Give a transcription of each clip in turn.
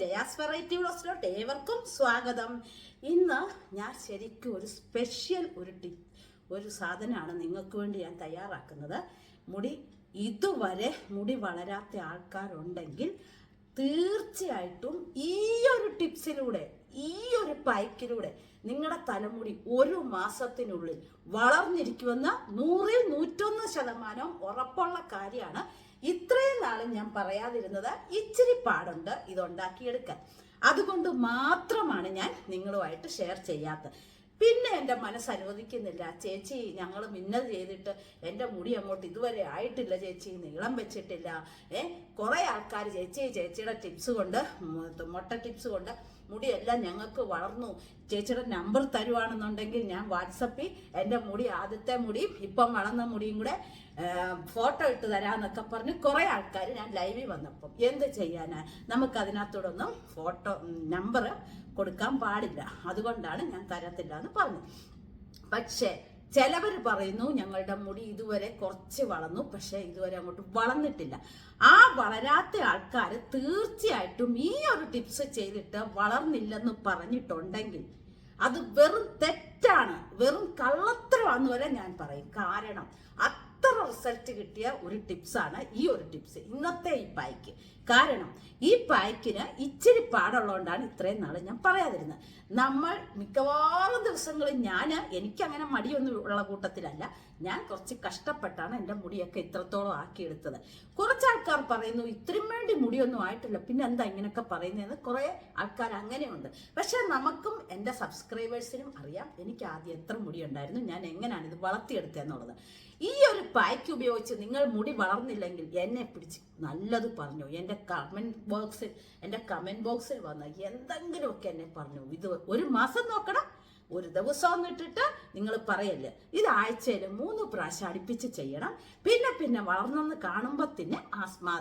Jaya's variety വ്ളോസിലോട്ട് ഏവർക്കും സ്വാഗതം. ഇന്ന് ഞാൻ ശരിക്കും ഒരു സ്പെഷ്യൽ ഒരു ടിപ്പ് ഒരു സാധനമാണ് നിങ്ങൾക്ക് വേണ്ടി ഞാൻ തയ്യാറാക്കുന്നത്. മുടി ഇതുവരെ മുടി വളരാത്ത ആൾക്കാരുണ്ടെങ്കിൽ തീർച്ചയായിട്ടും ഈ ഒരു ടിപ്സിലൂടെ ഈ ഒരു പൈക്കിലൂടെ നിങ്ങളുടെ തലമുടി ഒരു മാസത്തിനുള്ളിൽ വളർന്നിരിക്കുമെന്ന് നൂറിൽ നൂറ്റൊന്ന് ശതമാനം ഉറപ്പുള്ള കാര്യമാണ്. ഇത്രയും നാളും ഞാൻ പറയാതിരുന്നത് ഇച്ചിരി പാടുണ്ട് ഇതുണ്ടാക്കിയെടുക്കാൻ. അതുകൊണ്ട് മാത്രമാണ് ഞാൻ നിങ്ങളുമായിട്ട് ഷെയർ ചെയ്യാത്തത്. പിന്നെ എന്റെ മനസ്സ് അനുവദിക്കുന്നില്ല. ചേച്ചി ഞങ്ങൾ മിന്നൽ ചെയ്തിട്ട് എന്റെ മുടി അങ്ങോട്ട് ഇതുവരെ ആയിട്ടില്ല ചേച്ചി നീളം വെച്ചിട്ടില്ല. ഏ കുറേ ആൾക്കാർ ചേച്ചി ചേച്ചിയുടെ ടിപ്സ് കൊണ്ട് മുട്ട ടിപ്സ് കൊണ്ട് മുടിയെല്ലാം ഞങ്ങൾക്ക് വളർന്നു. ചേച്ചിയുടെ നമ്പർ തരുവാണെന്നുണ്ടെങ്കിൽ ഞാൻ വാട്സപ്പിൽ എന്റെ മുടി ആദ്യത്തെ മുടിയും ഇപ്പം വളർന്ന മുടിയും കൂടെ ഫോട്ടോ ഇട്ട് തരാമെന്നൊക്കെ പറഞ്ഞ് കുറേ ആൾക്കാർ ഞാൻ ലൈവിൽ വന്നപ്പം. എന്ത് ചെയ്യാനാണ് നമുക്ക് അതിനകത്തോടൊന്നും ഫോട്ടോ നമ്പർ കൊടുക്കാൻ പാടില്ല. അതുകൊണ്ടാണ് ഞാൻ തരത്തില്ല എന്ന് പറഞ്ഞു പക്ഷേ ചിലവർ പറയുന്നു ഞങ്ങളുടെ മുടി ഇതുവരെ കുറച്ച് വളർന്നു പക്ഷെ ഇതുവരെ അങ്ങോട്ട് വളർന്നിട്ടില്ല. ആ വളരാത്ത ആൾക്കാർ തീർച്ചയായിട്ടും ഈ ഒരു ടിപ്സ് ചെയ്തിട്ട് വളർന്നില്ലെന്ന് പറഞ്ഞിട്ടുണ്ടെങ്കിൽ അത് വെറും തെറ്റാണ്. വെറും കള്ളത്തരമാണെന്ന് വരെ ഞാൻ പറയും. കാരണം അത്ര റിസൾട്ട് കിട്ടിയ ഒരു ടിപ്സാണ് ഈ ഒരു ടിപ്സ് ഇന്നത്തെ ഈ പായ്ക്ക് കാരണം ഈ പായ്ക്കിന് ഇച്ചിരി പാടുള്ളതുകൊണ്ടാണ് ഇത്രയും നാൾ ഞാൻ പറയാതിരുന്നത്. നമ്മൾ മിക്കവാറും ദിവസങ്ങളിൽ ഞാൻ എനിക്കങ്ങനെ മടിയൊന്നും ഉള്ള കൂട്ടത്തിലല്ല. ഞാൻ കുറച്ച് കഷ്ടപ്പെട്ടാണ് എന്റെ മുടിയൊക്കെ ഇത്രത്തോളം ആക്കിയെടുത്തത്. കുറച്ച് ആൾക്കാർ പറയുന്നു ഇത്രയും വേണ്ടി മുടിയൊന്നും ആയിട്ടില്ല. പിന്നെ എന്താ ഇങ്ങനെയൊക്കെ പറയുന്നതെന്ന്? കുറേ ആൾക്കാർ അങ്ങനെയുണ്ട്. പക്ഷെ നമുക്കും എന്റെ സബ്സ്ക്രൈബേഴ്സിനും അറിയാം എനിക്ക് ആദ്യം എത്ര മുടി ഉണ്ടായിരുന്നു ഞാൻ എങ്ങനെയാണ് ഇത് വളർത്തിയെടുത്തതെന്നുള്ളത്. ഈ ഒരു പായ്ക്ക് ഉപയോഗിച്ച് നിങ്ങൾ മുടി വളർന്നില്ലെങ്കിൽ എന്നെ പിടിച്ച് നല്ലത് പറഞ്ഞു. എന്റെ കമന്റ് ബോക്സിൽ എന്റെ കമന്റ് ബോക്സിൽ വന്ന എന്തെങ്കിലുമൊക്കെ എന്നെ പറഞ്ഞു. ഇത് ഒരു മാസം നോക്കണം ഒരു ദിവസം ഇട്ടിട്ട് നിങ്ങൾ പറയല്ലേ? ഇത് ആഴ്ചയിൽ മൂന്ന് പ്രാവശ്യം അടുപ്പിച്ച് ചെയ്യണം. പിന്നെ പിന്നെ വളർന്നെന്ന് കാണുമ്പോൾ തന്നെ ആസ്മാ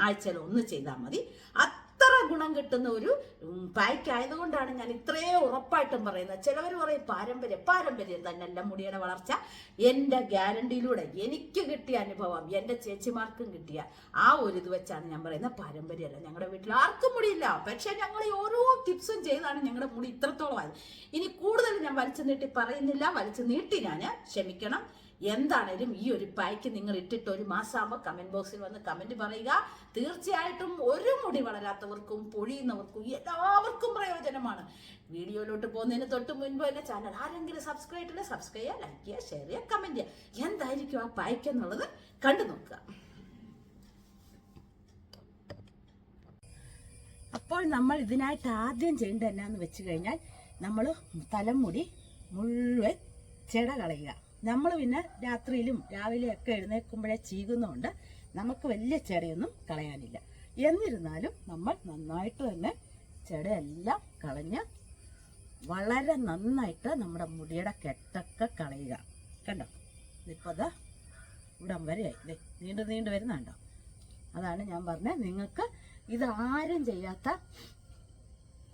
ആഴ്ചയിൽ ഒന്ന് ചെയ്താൽ മതി. അത്ര ഗുണം കിട്ടുന്ന ഒരു പായ്ക്ക് ആയതുകൊണ്ടാണ് ഞാൻ ഇത്രയും ഉറപ്പായിട്ടും പറയുന്നത്. ചിലവർ പറയും പാരമ്പര്യം പാരമ്പര്യം തന്നെയല്ല മുടിയുടെ വളർച്ച. എന്റെ ഗ്യാരണ്ടിയിലൂടെ എനിക്ക് കിട്ടിയ അനുഭവം എന്റെ ചേച്ചിമാർക്കും കിട്ടിയ ആ ഒരു ഇത് വെച്ചാണ് ഞാൻ പറയുന്നത്. പാരമ്പര്യമല്ല ഞങ്ങളുടെ വീട്ടിൽ ആർക്കും മുടിയില്ല. പക്ഷേ ഞങ്ങൾ ഓരോ ടിപ്സും ചെയ്താണ് ഞങ്ങളുടെ മുടി ഇത്രത്തോളം ആയത് ഇനി കൂടുതൽ ഞാൻ വലിച്ചു നീട്ടി പറയുന്നില്ല. വലിച്ചു നീട്ടി ഞാൻ ക്ഷമിക്കണം. എന്താണേലും ഈ ഒരു പായ്ക്ക് നിങ്ങൾ ഇട്ടിട്ട് ഒരു മാസമാകുമ്പോൾ കമന്റ് ബോക്സിൽ വന്ന് കമന്റ് പറയുക. തീർച്ചയായിട്ടും ഒരു മുടി വളരാത്തവർക്കും പൊഴിയുന്നവർക്കും എല്ലാവർക്കും പ്രയോജനമാണ്. വീഡിയോയിലോട്ട് പോകുന്നതിന് തൊട്ട് മുൻപ് തന്നെ ചാനൽ ആരെങ്കിലും സബ്സ്ക്രൈബ് ചെയ്തില്ല സബ്സ്ക്രൈബ് ചെയ്യുക ലൈക്ക് ചെയ്യുക ഷെയർ ചെയ്യുക കമന്റ് ചെയ്യുക. എന്തായിരിക്കും ആ പായ്ക്ക് എന്നുള്ളത് കണ്ടു നോക്കുക. അപ്പോൾ നമ്മൾ ഇതിനായിട്ട് ആദ്യം ചെയ്യേണ്ടത് എന്നാന്ന് വെച്ച് കഴിഞ്ഞാൽ നമ്മൾ തലമുടി മുഴുവൻ ചെട കളയുക. നമ്മൾ പിന്നെ രാത്രിയിലും രാവിലെയും ഒക്കെ എഴുന്നേൽക്കുമ്പോഴേ ചീകുന്നതുകൊണ്ട് നമുക്ക് വലിയ ചെടയൊന്നും കളയാനില്ല. എന്നിരുന്നാലും നമ്മൾ നന്നായിട്ട് തന്നെ ചെടയെല്ലാം കളഞ്ഞ് വളരെ നന്നായിട്ട് നമ്മുടെ മുടിയുടെ കെട്ടൊക്കെ കളയുക. കണ്ടോ? ഇപ്പോൾ അത് ഇവിടം വരെയായി. നീണ്ടു നീണ്ടു വരുന്നുണ്ടോ? അതാണ് ഞാൻ പറഞ്ഞത് നിങ്ങൾക്ക് ഇത് ചെയ്യാത്ത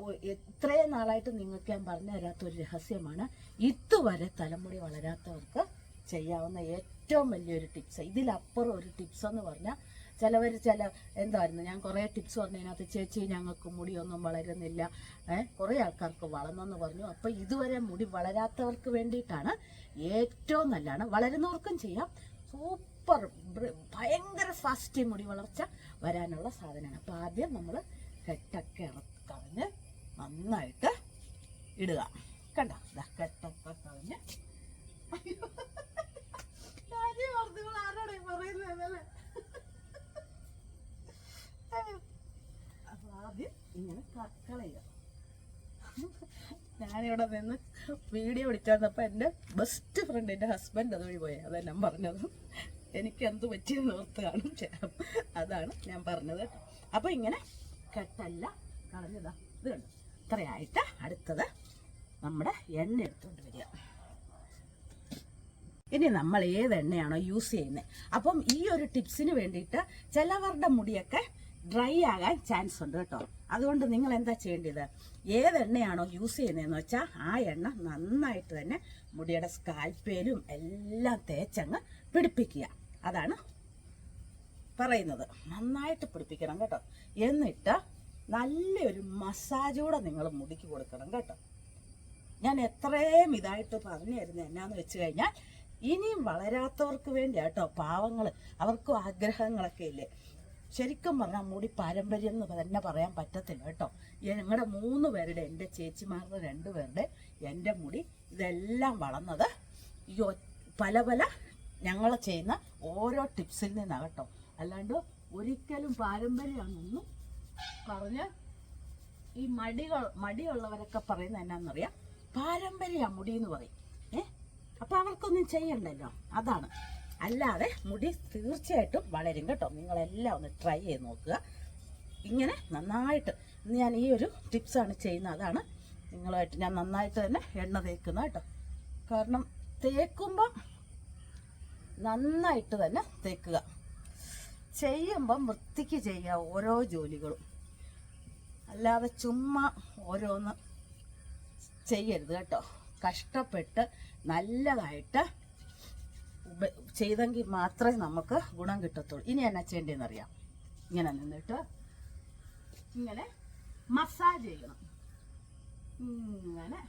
ഇത്രയും നാളായിട്ട് നിങ്ങൾക്ക് ഞാൻ പറഞ്ഞു തരാത്ത ഒരു രഹസ്യമാണ്. ഇതുവരെ തലമുടി വളരാത്തവർക്ക് ചെയ്യാവുന്ന ഏറ്റവും വലിയൊരു ടിപ്സ്. ഇതിലപ്പുറം ഒരു ടിപ്സ് എന്ന് പറഞ്ഞാൽ ചിലവർ ചില എന്തായിരുന്നു ഞാൻ കുറേ ടിപ്സ് പറഞ്ഞതിനകത്ത് ചേച്ചി ഞങ്ങൾക്ക് മുടിയൊന്നും വളരുന്നില്ല. ഏഹ് കുറേ ആൾക്കാർക്ക് വളർന്നെന്ന് പറഞ്ഞു. അപ്പോൾ ഇതുവരെ മുടി വളരാത്തവർക്ക് വേണ്ടിയിട്ടാണ് ഏറ്റവും നല്ലതാണ്. വളരുന്നവർക്കും ചെയ്യാം. സൂപ്പർ ഭയങ്കര ഫാസ്റ്റ് മുടി വളർച്ച വരാനുള്ള സാധനമാണ്. അപ്പോൾ ആദ്യം നമ്മൾ കെട്ടൊക്കെ ഇറ- കളഞ്ഞ് നന്നായിട്ട് ഇടുക. കണ്ടോ? ആദ്യം ഇങ്ങനെ ഞാനിവിടെ നിന്ന് വീഡിയോ പിടിച്ചാന്നപ്പോൾ എന്റെ ബെസ്റ്റ് ഫ്രണ്ട് എന്റെ ഹസ്ബൻഡ് അതുവഴി പോയി. അതാ ഞാൻ പറഞ്ഞത് എനിക്ക് എന്ത് പറ്റിയെന്ന് ഓർത്ത് കാണും. അതാണ് ഞാൻ പറഞ്ഞത് അപ്പോൾ ഇങ്ങനെ കെട്ടല്ല കളഞ്ഞതാ. ഇത് കണ്ടു? ഇത്രയായിട്ട് അടുത്തത് നമ്മുടെ എണ്ണ എടുത്തുകൊണ്ട് വരിക. ഇനി നമ്മൾ ഏത് എണ്ണയാണോ യൂസ് ചെയ്യുന്നത് അപ്പം ഈ ഒരു ടിപ്സിന് വേണ്ടിയിട്ട് ചിലവരുടെ മുടിയൊക്കെ ഡ്രൈ ആകാൻ ചാൻസ് ഉണ്ട് കേട്ടോ. അതുകൊണ്ട് നിങ്ങൾ എന്താ ചെയ്യേണ്ടത്? ഏത് എണ്ണയാണോ യൂസ് ചെയ്യുന്നതെന്ന് വെച്ചാൽ ആ എണ്ണ നന്നായിട്ട് തന്നെ മുടിയുടെ സ്കാൽപ്പേലും എല്ലാം തേച്ചങ്ങ് പിടിപ്പിക്കുക. അതാണ് പറയുന്നത്. നന്നായിട്ട് പിടിപ്പിക്കണം കേട്ടോ. എന്നിട്ട് നല്ലൊരു മസാജൂടെ നിങ്ങൾ മുടിക്ക് കൊടുക്കണം കേട്ടോ. ഞാൻ എത്രയും ഇതായിട്ട് പറഞ്ഞു എന്നാന്ന് വെച്ച് കഴിഞ്ഞാൽ ഇനിയും വളരാത്തവർക്ക് വേണ്ടി കേട്ടോ പാവങ്ങൾ അവർക്കും ആഗ്രഹങ്ങളൊക്കെ ഇല്ലേ? ശരിക്കും പറഞ്ഞാൽ മുടി പാരമ്പര്യം എന്ന് തന്നെ പറയാൻ പറ്റത്തില്ല കേട്ടോ. ഞങ്ങളുടെ മൂന്ന് പേരുടെ എന്റെ ചേച്ചിമാരുടെ രണ്ട് പേരുടെ എന്റെ മുടി ഇതെല്ലാം വളർന്നത് ഈ പല പല ഞങ്ങൾ ചെയ്യുന്ന ഓരോ ടിപ്സിൽ നിന്നാണ് കേട്ടോ. അല്ലാണ്ട് ഒരിക്കലും പാരമ്പര്യമാണെന്നൊന്നും പറഞ്ഞ് ഈ മടികൾ മടിയുള്ളവരൊക്കെ പറയുന്നത് എന്നാന്നറിയാം? പാരമ്പര്യ മുടി എന്ന് പറയും. ഏ? അപ്പൊ അവർക്കൊന്നും ചെയ്യണ്ടല്ലോ. അതാണ്. അല്ലാതെ മുടി തീർച്ചയായിട്ടും വളരും കേട്ടോ. നിങ്ങളെല്ലാം ഒന്ന് ട്രൈ ചെയ്ത് നോക്കുക. ഇങ്ങനെ നന്നായിട്ട് ഞാൻ ഈ ഒരു ടിപ്സാണ് ചെയ്യുന്നത്. അതാണ് നിങ്ങളുമായിട്ട് ഞാൻ നന്നായിട്ട് തന്നെ എണ്ണ തേക്കുന്ന കേട്ടോ. കാരണം തേക്കുമ്പോൾ നന്നായിട്ട് തന്നെ തേക്കുക. ചെയ്യുമ്പം വൃത്തിക്ക് ചെയ്യുക ഓരോ ജോലികളും. അല്ലാതെ ചുമ്മാ ഓരോന്ന് ചെയ്യരുത് കേട്ടോ. കഷ്ടപ്പെട്ട് നല്ലതായിട്ട് ചെയ്തെങ്കിൽ മാത്രമേ നമുക്ക് ഗുണം കിട്ടത്തുള്ളൂ. ഇനി എന്നാ ചെയ്യേണ്ടതെന്ന് അറിയാം ഇങ്ങനെ നിന്നിട്ട് ഇങ്ങനെ മസാജ് ചെയ്യണം. ഇങ്ങനെ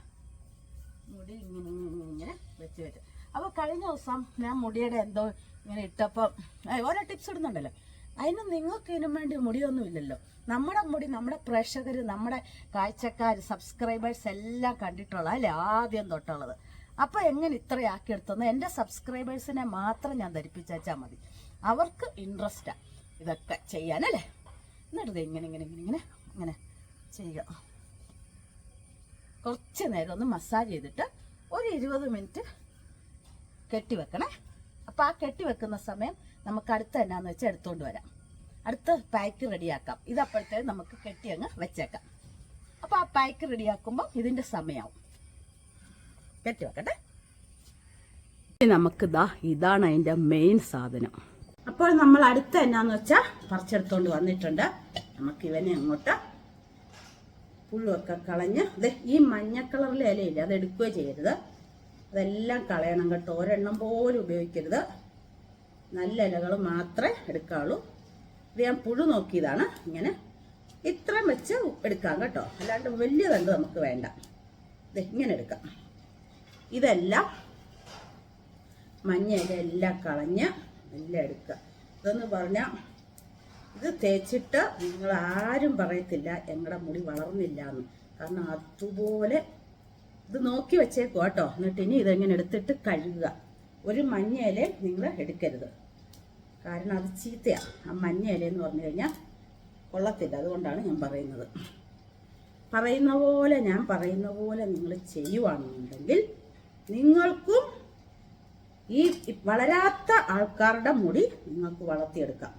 മുടി ഇങ്ങനെ ഇങ്ങനെ വെച്ച് വെച്ച്. അപ്പോൾ കഴിഞ്ഞ ദിവസം ഞാൻ മുടിയുടെ എന്തോ ഇങ്ങനെ ഇട്ടപ്പം ഓരോ ടിപ്സ് ഇടുന്നുണ്ടല്ലോ. അതിന് നിങ്ങൾക്ക് ഇതിനും വേണ്ടി മുടിയൊന്നും ഇല്ലല്ലോ. നമ്മുടെ മുടി നമ്മുടെ പ്രേക്ഷകർ നമ്മുടെ കാഴ്ചക്കാർ സബ്സ്ക്രൈബേഴ്സ് എല്ലാം കണ്ടിട്ടുള്ള അല്ലേ ആദ്യം തൊട്ടുള്ളത്. അപ്പോൾ എങ്ങനെ ഇത്രയാക്കി എടുത്തെന്ന് എന്റെ സബ്സ്ക്രൈബേഴ്സിനെ മാത്രം ഞാൻ ധരിപ്പിച്ചാൽ മതി. അവർക്ക് ഇൻട്രസ്റ്റാണ് ഇതൊക്കെ ചെയ്യാനല്ലേ എന്നിട്ട് ഇങ്ങനെ ഇങ്ങനെ ഇങ്ങനെ ഇങ്ങനെ ഇങ്ങനെ ചെയ്യുക. കുറച്ച് നേരം ഒന്ന് മസാജ് ചെയ്തിട്ട് ഒരു ഇരുപത് മിനിറ്റ് കെട്ടി വെക്കണേ. അപ്പോൾ ആ കെട്ടി വെക്കുന്ന സമയം നമുക്ക് അടുത്ത എന്നാന്ന് വെച്ചാൽ എടുത്തുകൊണ്ട് വരാം. അടുത്ത പാക്ക് റെഡിയാക്കാം. ഇതപ്പോഴത്തേക്ക് നമുക്ക് കെട്ടി അങ്ങ് വെച്ചേക്കാം. അപ്പോൾ ആ പാക്ക് റെഡിയാക്കുമ്പോൾ ഇതിന്റെ സമയമാവും കെട്ടി വെക്കട്ടെ. നമുക്ക് ഇതാ ഇതാണ് അതിന്റെ മെയിൻ സാധനം. അപ്പോൾ നമ്മൾ അടുത്ത എന്നാന്ന് വെച്ചാൽ പറിച്ചെടുത്തോണ്ട് വന്നിട്ടുണ്ട്. നമുക്ക് ഇവനെ അങ്ങോട്ട് പുള്ളുമൊക്കെ കളഞ്ഞ് ദേ ഈ മഞ്ഞ കളറിലെ ഇലയില്ല അത് എടുക്കുകയോ ചെയ്യരുത്. അതെല്ലാം കളയണം കേട്ടോ. ഒരെണ്ണം പോലും ഉപയോഗിക്കരുത്. നല്ല ഇലകൾ മാത്രമേ എടുക്കാവുള്ളൂ ഇത് ഞാൻ പുഴു നോക്കിയതാണ്. ഇങ്ങനെ ഇത്രയും വെച്ച് എടുക്കാം കേട്ടോ. അല്ലാണ്ട് വലിയ തണ്ട് നമുക്ക് വേണ്ട. ഇത് ഇങ്ങനെ എടുക്കാം. ഇതെല്ലാം മഞ്ഞ ഇല എല്ലാം കളഞ്ഞ് എല്ലാം എടുക്കുക. ഇതെന്ന് പറഞ്ഞാൽ ഇത് തേച്ചിട്ട് നിങ്ങൾ ആരും പറയത്തില്ല ഞങ്ങളുടെ മുടി വളർന്നില്ല എന്ന് കാരണം അതുപോലെ ഇത് നോക്കി വെച്ചേക്കോ കേട്ടോ എന്നിട്ട് ഇനി ഇതെങ്ങനെ എടുത്തിട്ട് കഴുകുക. ഒരു മഞ്ഞ ഇല നിങ്ങൾ എടുക്കരുത്. കാരണം അത് ചീത്തയാണ് ആ മഞ്ഞ എന്ന് പറഞ്ഞു കഴിഞ്ഞാൽ കൊള്ളത്തില്ല. അതുകൊണ്ടാണ് ഞാൻ പറയുന്നത്. പറയുന്ന പോലെ ഞാൻ പറയുന്ന പോലെ നിങ്ങൾ ചെയ്യുവാണെന്നുണ്ടെങ്കിൽ നിങ്ങൾക്കും ഈ വളരാത്ത ആൾക്കാരുടെ മുടി നിങ്ങൾക്ക് വളർത്തിയെടുക്കാം.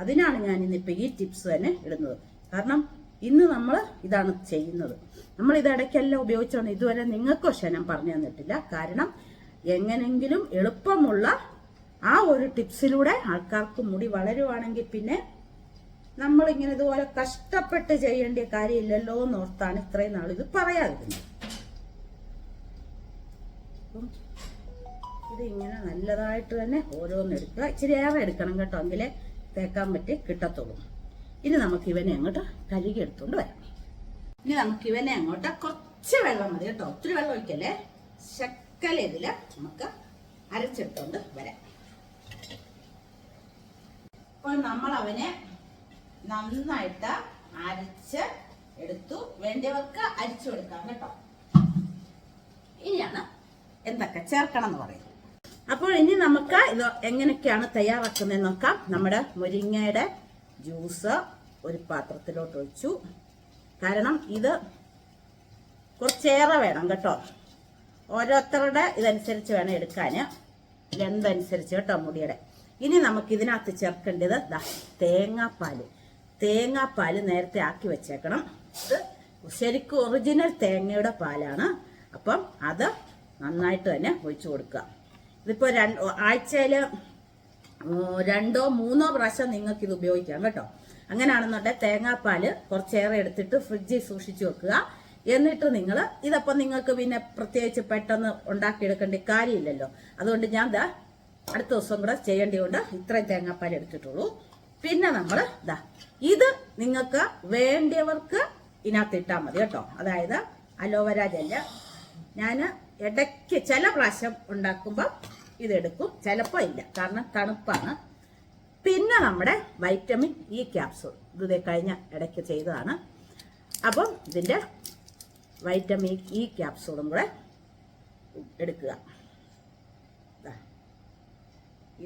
അതിനാണ് ഞാൻ ഇന്നിപ്പോൾ ഈ ടിപ്സ് തന്നെ ഇടുന്നത്. കാരണം ഇന്ന് നമ്മൾ ഇതാണ് ചെയ്യുന്നത്. നമ്മൾ ഇത് ഇടയ്ക്കെല്ലാം ഉപയോഗിച്ചാണ്. ഇതുവരെ നിങ്ങൾക്ക് ക്ഷണം പറഞ്ഞു തന്നിട്ടില്ല. കാരണം എങ്ങനെങ്കിലും എളുപ്പമുള്ള ആ ഒരു ടിപ്സിലൂടെ ആൾക്കാർക്ക് മുടി വളരുവാണെങ്കിൽ പിന്നെ നമ്മൾ ഇങ്ങനെ ഇതുപോലെ കഷ്ടപ്പെട്ട് ചെയ്യേണ്ട കാര്യമില്ലല്ലോ എന്ന് ഓർത്താണ് ഇത്രയും നാൾ ഇത് പറയാതിരുന്നത്. ഇത് ഇങ്ങനെ നല്ലതായിട്ട് തന്നെ ഓരോന്ന് എടുക്കുക. ഇച്ചിരി ഏറെ എടുക്കണം കേട്ടോ. എങ്കിലേ തേക്കാൻ പറ്റി കിട്ടത്തുള്ളൂ. ഇനി നമുക്ക് ഇവനെ അങ്ങോട്ട് കഴുകി എടുത്തുകൊണ്ട് വരാം. ഇനി നമുക്ക് ഇവനെ അങ്ങോട്ട് കുറച്ച് വെള്ളം മതി കേട്ടോ. ഒത്തിരി വെള്ളം ഒഴിക്കല്ലേ? ശക്കല ഇതിൽ നമുക്ക് അരച്ചെടുത്തോണ്ട് വരാം. അപ്പോൾ നമ്മൾ അവനെ നന്നായിട്ട് അരച്ച് എടുത്തു. വേണ്ടിയവർക്ക് അരിച്ചു കൊടുക്കാം കേട്ടോ. ഇനിയാണ് എന്തൊക്കെ ചേർക്കണം എന്ന് പറയുന്നത്. അപ്പോൾ ഇനി നമുക്ക് ഇത് എങ്ങനെയൊക്കെയാണ് തയ്യാറാക്കുന്നത് നോക്കാം. നമ്മുടെ മുരിങ്ങയുടെ ജ്യൂസ് ഒരു പാത്രത്തിലോട്ട് ഒഴിച്ചു. കാരണം ഇത് കുറച്ചേറെ വേണം കേട്ടോ. ഓരോരുത്തരുടെ ഇതനുസരിച്ച് വേണം എടുക്കാൻ ലെന്ത് അനുസരിച്ച് കേട്ടോ മുടിയുടെ. ഇനി നമുക്ക് ഇതിനകത്ത് ചേർക്കേണ്ടത് തേങ്ങാപ്പാൽ. തേങ്ങാപ്പാൽ നേരത്തെ ആക്കി വെച്ചേക്കണം. ഇത് ശരിക്കും ഒറിജിനൽ തേങ്ങയുടെ പാലാണ്. അപ്പം അത് നന്നായിട്ട് തന്നെ ഒഴിച്ചു കൊടുക്കുക. ഇതിപ്പോൾ രണ്ട് ആഴ്ചയിൽ രണ്ടോ മൂന്നോ പ്രാവശ്യം നിങ്ങൾക്ക് ഇത് ഉപയോഗിക്കാം കേട്ടോ. അങ്ങനെയാണെന്നുണ്ടെങ്കിൽ തേങ്ങാപ്പാൽ കുറച്ചേറെ എടുത്തിട്ട് ഫ്രിഡ്ജിൽ സൂക്ഷിച്ചു വെക്കുക. എന്നിട്ട് നിങ്ങൾ ഇതപ്പം നിങ്ങൾക്ക് പിന്നെ പ്രത്യേകിച്ച് പെട്ടെന്ന് ഉണ്ടാക്കിയെടുക്കേണ്ട കാര്യമില്ലല്ലോ. അതുകൊണ്ട് ഞാൻ ദാ അടുത്ത ദിവസം കൂടെ ചെയ്യേണ്ടതുകൊണ്ട് ഇത്രയും തേങ്ങാപ്പാൽ എടുത്തിട്ടുള്ളൂ. പിന്നെ നമ്മൾ ദാ ഇത് നിങ്ങൾക്ക് വേണ്ടിയവർക്ക് ഇതിനകത്ത് ഇട്ടാൽ മതി കേട്ടോ. അതായത് അലോവര ജെല്ല്. ഞാൻ ഇടയ്ക്ക് ചില പ്രാവശ്യം ഉണ്ടാക്കുമ്പോൾ ഇതെടുക്കും. ചിലപ്പോൾ ഇല്ല. കാരണം തണുപ്പാണ്. പിന്നെ നമ്മുടെ വൈറ്റമിൻ ഇ ക്യാപ്സൂൾ ഇത് കഴിഞ്ഞ ഇടയ്ക്ക് ചെയ്തതാണ്. അപ്പം ഇതിന്റെ വൈറ്റമിൻ ഇ ക്യാപ്സൂളും കൂടെ എടുക്കുക.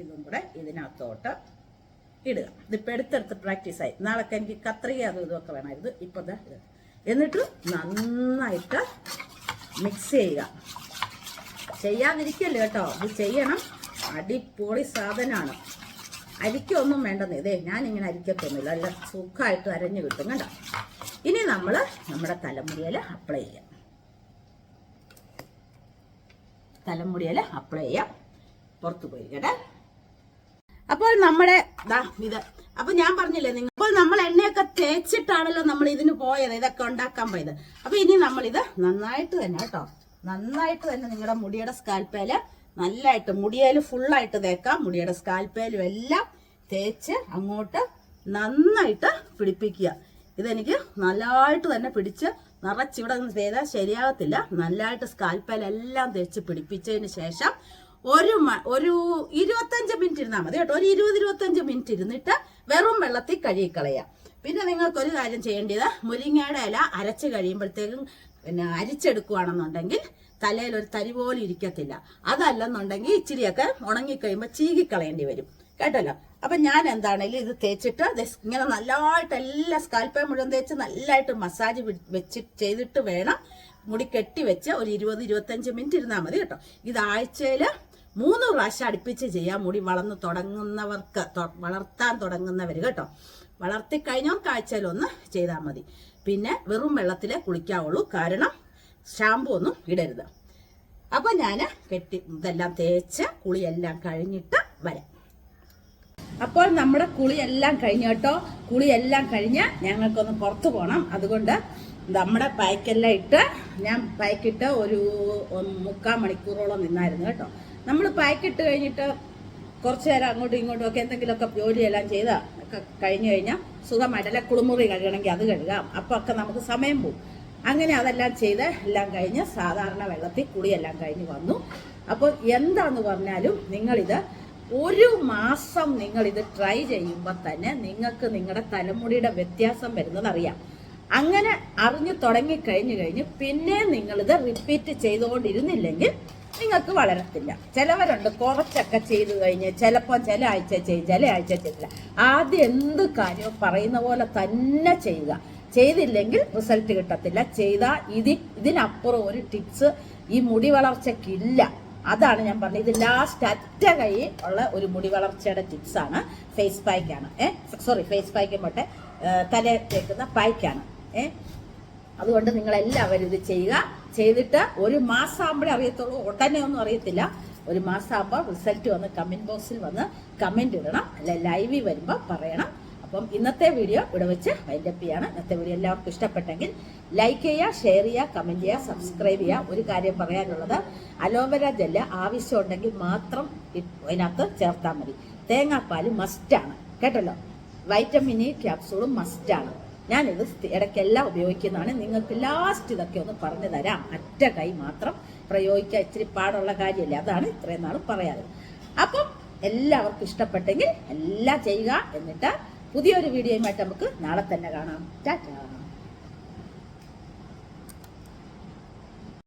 ഇതും കൂടെ ഇതിനകത്തോട്ട് ഇടുക. ഇതിപ്പോൾ എടുത്തെടുത്ത് പ്രാക്ടീസായി നാളൊക്കെ എനിക്ക് കത്രിക അതും ഇതുമൊക്കെ വേണമായിരുന്നു. ഇപ്പം എന്നിട്ട് നന്നായിട്ട് മിക്സ് ചെയ്യുക. ചെയ്യാതിരിക്കല്ലോ കേട്ടോ? ഇത് ചെയ്യണം. അടിപൊളി സാധനമാണ് അരിക്കൊന്നും വേണ്ടെന്ന്. ഇതേ ഞാനിങ്ങനെ അരിക്കത്തൊന്നുമില്ല. നല്ല സുഖമായിട്ട് അരഞ്ഞു കിട്ടും കണ്ടോ? ഇനി നമ്മൾ നമ്മുടെ തലമുടിയിൽ അപ്ലൈ ചെയ്യാം. തലമുടിയിൽ അപ്ലൈ ചെയ്യാം. പുറത്ത് പോയി കേട്ടെ? അപ്പോൾ നമ്മുടെ ദാ ഇത്. അപ്പൊ ഞാൻ പറഞ്ഞില്ലേ നിങ്ങൾ അപ്പോൾ നമ്മൾ എണ്ണയൊക്കെ തേച്ചിട്ടാണല്ലോ നമ്മൾ ഇതിന് പോയത്. ഇതൊക്കെ ഉണ്ടാക്കാൻ പോയത്. അപ്പൊ ഇനി നമ്മൾ ഇത് നന്നായിട്ട് തന്നെ കേട്ടോ? നന്നായിട്ട് തന്നെ നിങ്ങളുടെ മുടിയുടെ സ്കാൽപ്പേൽ നല്ലതായിട്ട് മുടിയേൽ ഫുള്ളായിട്ട് തേക്കാം. മുടിയുടെ സ്കാൽപ്പേലും എല്ലാം തേച്ച് അങ്ങോട്ട് നന്നായിട്ട് പിടിപ്പിക്കുക. ഇതെനിക്ക് നല്ലതായിട്ട് തന്നെ പിടിച്ച് നിറച്ചിവിടെ ചെയ്താൽ ശരിയാകത്തില്ല നല്ലതായിട്ട് സ്കാൽപ്പേലെല്ലാം തേച്ച് പിടിപ്പിച്ചതിന് ശേഷം ഒരു ഒരു ഇരുപത്തഞ്ച് മിനിറ്റ് ഇരുന്നാൽ മതി കേട്ടോ. ഒരു ഇരുപത് ഇരുപത്തഞ്ച് മിനിറ്റ് ഇരുന്നിട്ട് വെറും വെള്ളത്തിൽ കഴുകിക്കളയാം പിന്നെ നിങ്ങൾക്കൊരു കാര്യം ചെയ്യേണ്ടത് മുരിങ്ങയുടെ ഇല അരച്ച് കഴിയുമ്പോഴത്തേക്കും പിന്നെ അരിച്ചെടുക്കുകയാണെന്നുണ്ടെങ്കിൽ തലയിൽ ഒരു തരി പോലും ഇരിക്കത്തില്ല. അതല്ലെന്നുണ്ടെങ്കിൽ ഇച്ചിരിയൊക്കെ ഉണങ്ങിക്കഴിയുമ്പോൾ ചീകിക്കളയേണ്ടി വരും. കേട്ടല്ലോ? അപ്പൊ ഞാൻ എന്താണേലും ഇത് തേച്ചിട്ട് ഇങ്ങനെ നല്ലതായിട്ട് എല്ലാ സ്കാൽപ്പേ മുഴുവൻ തേച്ച് നല്ലതായിട്ട് മസാജ് വെച്ച് ചെയ്തിട്ട് വേണം മുടി കെട്ടി വെച്ച് ഒരു ഇരുപത് ഇരുപത്തഞ്ച് മിനിറ്റ് ഇരുന്നാൽ മതി കേട്ടോ. ഇത് ആഴ്ചയിൽ മൂന്ന് പ്രാവശ്യം അടുപ്പിച്ച് ചെയ്യാം മുടി വളർന്ന് തുടങ്ങുന്നവർക്ക് വളർത്താൻ തുടങ്ങുന്നവർ കേട്ടോ. വളർത്തിക്കഴിഞ്ഞവർക്ക് ആഴ്ചയിൽ ഒന്ന് ചെയ്താൽ മതി. പിന്നെ വെറും വെള്ളത്തിലേ കുളിക്കാവുള്ളൂ. കാരണം ഷാമ്പു ഒന്നും ഇടരുത്. അപ്പൊ ഞാൻ കെട്ടി ഇതെല്ലാം തേച്ച് കുളിയെല്ലാം കഴിഞ്ഞിട്ട് വരാം. അപ്പോൾ നമ്മുടെ കുളിയെല്ലാം കഴിഞ്ഞു കേട്ടോ. കുളിയെല്ലാം കഴിഞ്ഞ് ഞങ്ങൾക്കൊന്ന് പുറത്തു പോകണം അതുകൊണ്ട് നമ്മുടെ പായ്ക്കെല്ലാം ഇട്ട് ഞാൻ പായ്ക്കിട്ട് ഒരു മുക്കാൽ മണിക്കൂറോളം നിന്നായിരുന്നു കേട്ടോ. നമ്മൾ പായ്ക്കിട്ട് കഴിഞ്ഞിട്ട് കുറച്ച് നേരം അങ്ങോട്ടും ഇങ്ങോട്ടും ഒക്കെ എന്തെങ്കിലുമൊക്കെ ജോലിയെല്ലാം ചെയ്താൽ ഒക്കെ കഴിഞ്ഞു കഴിഞ്ഞാൽ സുഖമായിട്ട് അല്ല കുളിമുറി കഴുകണമെങ്കിൽ അത് കഴുകാം. അപ്പോൾ ഒക്കെ നമുക്ക് സമയം പോകും അങ്ങനെ അതെല്ലാം ചെയ്ത് എല്ലാം കഴിഞ്ഞ് സാധാരണ വെള്ളത്തിൽ കുളിയെല്ലാം കഴിഞ്ഞ് വന്നു. അപ്പോൾ എന്താന്ന് പറഞ്ഞാലും നിങ്ങളിത് ഒരു മാസം നിങ്ങളിത് ട്രൈ ചെയ്യുമ്പോൾ തന്നെ നിങ്ങൾക്ക് നിങ്ങളുടെ തലമുടിയുടെ വ്യത്യാസം വരുന്നത് അറിയാം. അങ്ങനെ അറിഞ്ഞു തുടങ്ങി കഴിഞ്ഞു കഴിഞ്ഞ് പിന്നെ നിങ്ങളിത് റിപ്പീറ്റ് ചെയ്തുകൊണ്ടിരുന്നില്ലെങ്കിൽ നിങ്ങൾക്ക് വളരത്തില്ല. ചിലവരുണ്ട് കുറച്ചൊക്കെ ചെയ്തു കഴിഞ്ഞ് ചിലപ്പോൾ ചില ആഴ്ച ചെയ്യും ചില ആഴ്ച ചെയ്തില്ല. ആദ്യം എന്ത് കാര്യവും പറയുന്ന പോലെ തന്നെ ചെയ്യുക. ചെയ്തില്ലെങ്കിൽ റിസൾട്ട് കിട്ടത്തില്ല. ചെയ്താൽ ഇതി ഇതിനപ്പുറം ഒരു ടിപ്സ് ഈ മുടി വളർച്ചയ്ക്കില്ല. അതാണ് ഞാൻ പറഞ്ഞത്. ഇത് ലാസ്റ്റ് അറ്റ കൈ ഉള്ള ഒരു മുടി വളർച്ചയുടെ ടിപ്സാണ് ഫേസ് പായ്ക്കാണ് ഏ? സോറി ഫേസ് പായ്ക്ക് പോട്ടെ തല തേക്കുന്ന പായ്ക്കാണ് ഏ? അതുകൊണ്ട് നിങ്ങൾ എല്ലാവരും ഇത് ചെയ്യുക. ചെയ്തിട്ട് ഒരു മാസമാകുമ്പോഴേ അറിയത്തുള്ളൂ. ഉടനെ ഒന്നും അറിയത്തില്ല. ഒരു മാസം ആകുമ്പോൾ റിസൾട്ട് വന്ന് കമന്റ് ബോക്സിൽ വന്ന് കമന്റ് ഇടണം. അല്ലെ ലൈവിൽ വരുമ്പോൾ പറയണം. അപ്പം ഇന്നത്തെ വീഡിയോ ഇവിടെ വെച്ച് വൈൻഡപ്പ് ചെയ്യാണ്. ഇന്നത്തെ വീഡിയോ എല്ലാവർക്കും ഇഷ്ടപ്പെട്ടെങ്കിൽ ലൈക്ക് ചെയ്യുക ഷെയർ ചെയ്യുക കമന്റ് ചെയ്യുക സബ്സ്ക്രൈബ് ചെയ്യുക. ഒരു കാര്യം പറയാനുള്ളത് അലോവേര ജെല്ല് ആവശ്യമുണ്ടെങ്കിൽ മാത്രം അതിനകത്ത് ചേർത്താൽ മതി. തേങ്ങാപ്പാൽ മസ്റ്റാണ് കേട്ടല്ലോ? വൈറ്റമിൻ ഇ ക്യാപ്സൂളും മസ്റ്റാണ് ഞാനിത് ഇടയ്ക്കെല്ലാം ഉപയോഗിക്കുന്നതാണ്. നിങ്ങൾക്ക് ലാസ്റ്റ് ഇതൊക്കെ ഒന്ന് പറഞ്ഞു തരാം. അറ്റ കൈ മാത്രം പ്രയോഗിക്കാൻ ഇച്ചിരി പാടുള്ള കാര്യമല്ലേ. അതാണ് ഇത്രയും നാൾ പറയാറ്. അപ്പം എല്ലാവർക്കും ഇഷ്ടപ്പെട്ടെങ്കിൽ എല്ലാം ചെയ്യുക. എന്നിട്ട് പുതിയൊരു വീഡിയോയുമായിട്ട് നമുക്ക് നാളെ തന്നെ കാണാം. ടാറ്റാ.